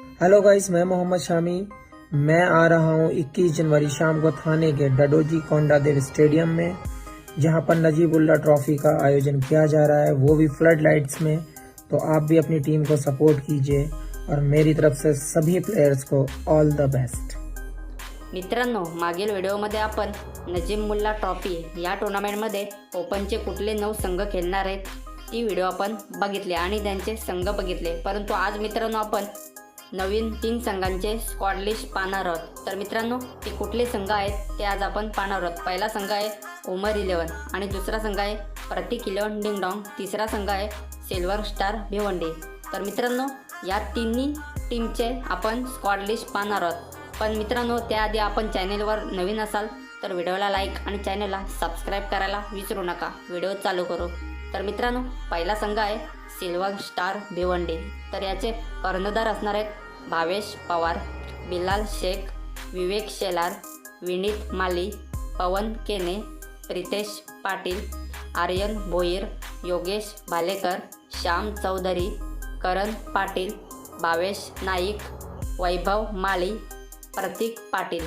Hello guys मैं मोहम्मद शामी। मैं आ रहा हूँ 21 जनवरी शाम को थाने के डडोजी कोंडादेव स्टेडियम में जहाँ पर नजीबुल्ला ट्रॉफी का आयोजन किया जा रहा है। वो भी फ्लड लाइट्स में। तो आप भी अपनी टीम को सपोर्ट कीजिए और मेरी तरफ से सभी प्लेयर्स को ऑल द बेस्ट। मित्रांनो मागील व्हिडिओमध्ये आपण नजीम मुल्ला ट्रॉफी या टुर्नामेंटमध्ये ओपनचे कुठले नऊ संघ खेळणार आहेत ती व्हिडिओ आपण बघितले आणि त्यांचे संघ बघितले. परंतु आज मित्रांनो आपण नवीन तीन संघांचे स्क्वॉड लिस्ट पाहणार आहोत. तर मित्रांनो ते कुठले संघ आहेत ते आज आपण पाहणार आहोत. पहिला संघ आहे उमर इलेवन आणि दुसरा संघ आहे प्रतीक इलेवन डिंगडॉंग तिसरा संघ आहे सिल्वर स्टार भिवंडी. तर मित्रांनो या तिन्ही टीमचे आपण स्क्वॉड लिस्ट पाहणार आहोत. पण मित्रांनो त्याआधी आपण चॅनेलवर नवीन असाल तर व्हिडिओला लाईक आणि चॅनलला सबस्क्राईब करायला विसरू नका. व्हिडिओ चालू करू. तर मित्रांनो पहिला संघ आहे सिल्वर स्टार भिवंडी. तर याचे कर्णधार असणार आहेत भावेश पवार बिलाल शेख विवेक शेलार विनीत माली पवन केने प्रितेश पाटील आर्यन भोईर योगेश भालेकर श्याम चौधरी करण पाटील भावेश नाईक वैभव माळी प्रतीक पाटील.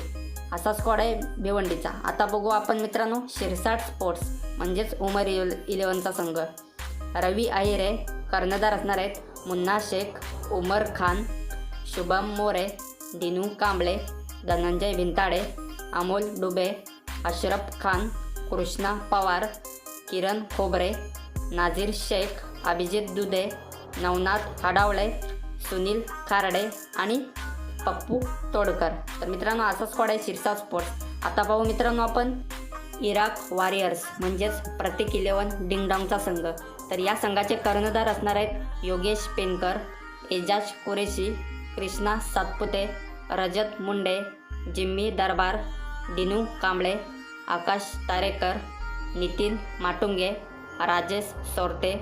असा स्क्वॉड आहे भिवंडीचा. आता बघू आपण मित्रांनो शिरसाट स्पोर्ट्स म्हणजेच उमर इल इलेवनचा संघ. रवी अहिरे कर्णधार असणार आहेत मुन्ना शेख उमर खान शुभम मोरे दिनू कांबळे धनंजय भिंताडे अमोल डुबे अशरफ खान कृष्णा पवार किरण खोबरे नाझीर शेख अभिजित दुधे नवनाथ हाडावळे सुनील खारडे आणि पप्पू तोडकर. तर मित्रांनो असा स्क्वॉड आहे शिरसा स्पोर्ट्स. आता पाहू मित्रांनो आपण इराक वॉरियर्स म्हणजेच प्रतीक इलेवन डिंगडॉंगचा संघ. तर या संघाचे कर्णधार असणार आहेत योगेश पेनकर एजाज कुरेशी कृष्णा सातपुते रजत मुंडे जिम्मी दरबार दिनू कांबळे आकाश तारेकर नितीन माटुंगे राजेश सोरते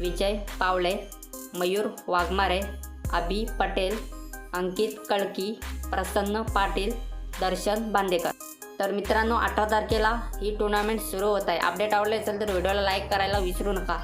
विजय पावळे मयूर वाघमारे अभी पटेल अंकित कळकी प्रसन्न पाटील दर्शन बांदेकर. तर मित्रांनो अठरा तारखेला ही टुर्नामेंट सुरू होत आहे. अपडेट आवडले असेल तर व्हिडिओला लाईक करायला विसरू नका.